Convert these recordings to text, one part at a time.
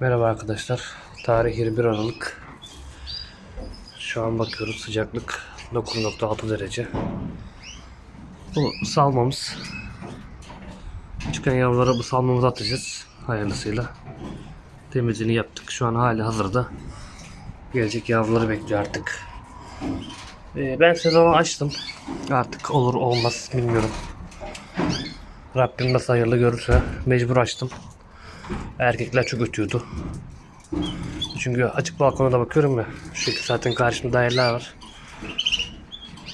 Merhaba arkadaşlar. Tarih 21 Aralık. Şu an bakıyoruz sıcaklık 9.6 derece. Bu salmamız. Çıkan yavrulara bu salmamızı atacağız. Hayırlısıyla. Temizliğini yaptık. Şu an hali hazırda. Gelecek yavruları bekliyor artık. Ee, ben sezonu açtım. Artık olur olmaz bilmiyorum. Rabbim nasıl hayırlı görürse mecbur açtım. Erkekler çok ötüyordu. Çünkü açık balkona da bakıyorum ya. İki zaten karşımda daireler var.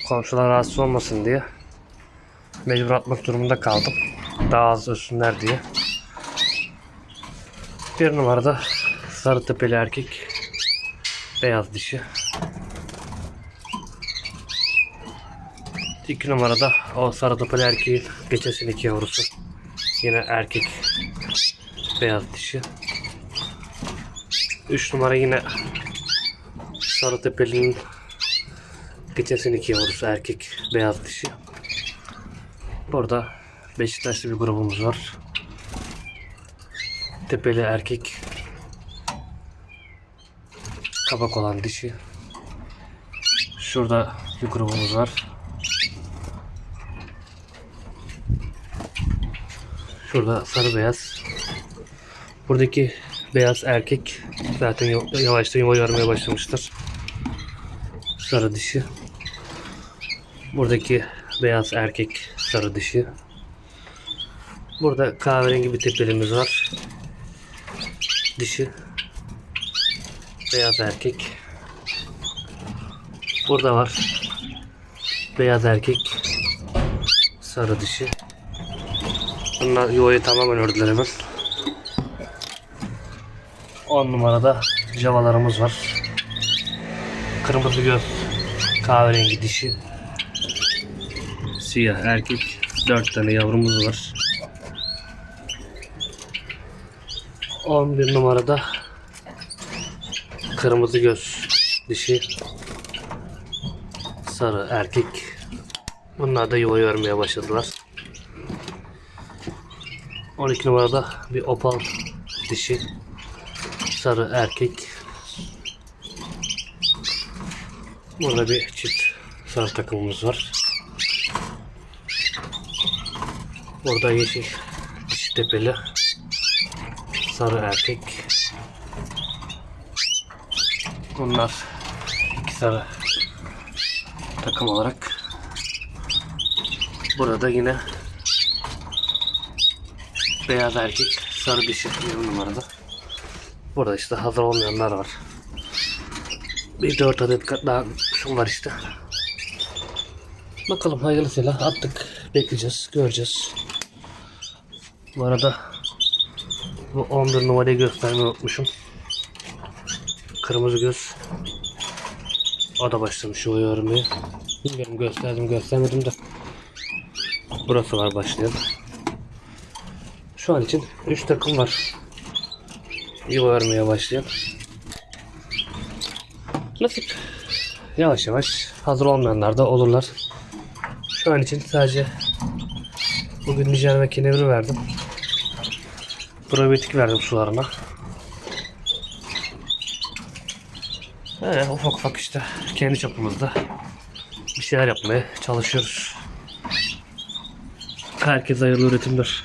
Komşular rahatsız olmasın diye. Mecbur atmak durumunda kaldım. Daha az ölsünler diye. Bir numarada sarı tepeli erkek. Beyaz dişi. İki numarada o sarı tepeli erkeğin geçen seneki yavrusu. Yine erkek beyaz dişi. 3 numara yine sarı tepelinin geçen seneki yavrusu erkek beyaz dişi. Burada Beşiktaşlı bir grubumuz var. Tepeli erkek kabak olan dişi. Şurada bir grubumuz var. Şurada sarı beyaz. Buradaki beyaz erkek zaten yav- yavaştan yuva yormaya başlamıştır. Sarı dişi. Buradaki beyaz erkek sarı dişi. Burada kahverengi bir tepelimiz var. Dişi. Beyaz erkek. Burada var. Beyaz erkek. Sarı dişi. Bunlar yuvayı tamamen ördüler hemen. 10 numarada javalarımız var. Kırmızı göz kahverengi dişi. Siyah erkek. 4 tane yavrumuz var. 11 numarada kırmızı göz dişi. Sarı erkek. Bunlar da yuva örmeye başladılar. 12 numarada bir opal dişi. Sarı erkek. Burada bir çift sarı takımımız var. Burada yeşil dişi tepeli. Sarı erkek. Bunlar iki sarı takım olarak. Burada yine beyaz erkek, sarı dişi 20 numarada. Burada işte hazır olmayanlar var. Bir dört adet daha kuşum var işte. Bakalım hayırlısıyla attık. Bekleyeceğiz, göreceğiz. Bu arada bu 11 numarayı göstermeyi unutmuşum. Kırmızı göz. O da başlamış o örmeye. Bilmiyorum gösterdim göstermedim de. Burası var başlayan. Şu an için 3 takım var. Yuva örmeye başlayan. Nasip. Yavaş yavaş hazır olmayanlar da olurlar. Şu an için sadece bugün Nijer ve kenevri verdim. Probiyotik verdim sularına. Öyle ufak ufak işte kendi çapımızda bir şeyler yapmaya çalışıyoruz. Herkese hayırlı üretimler.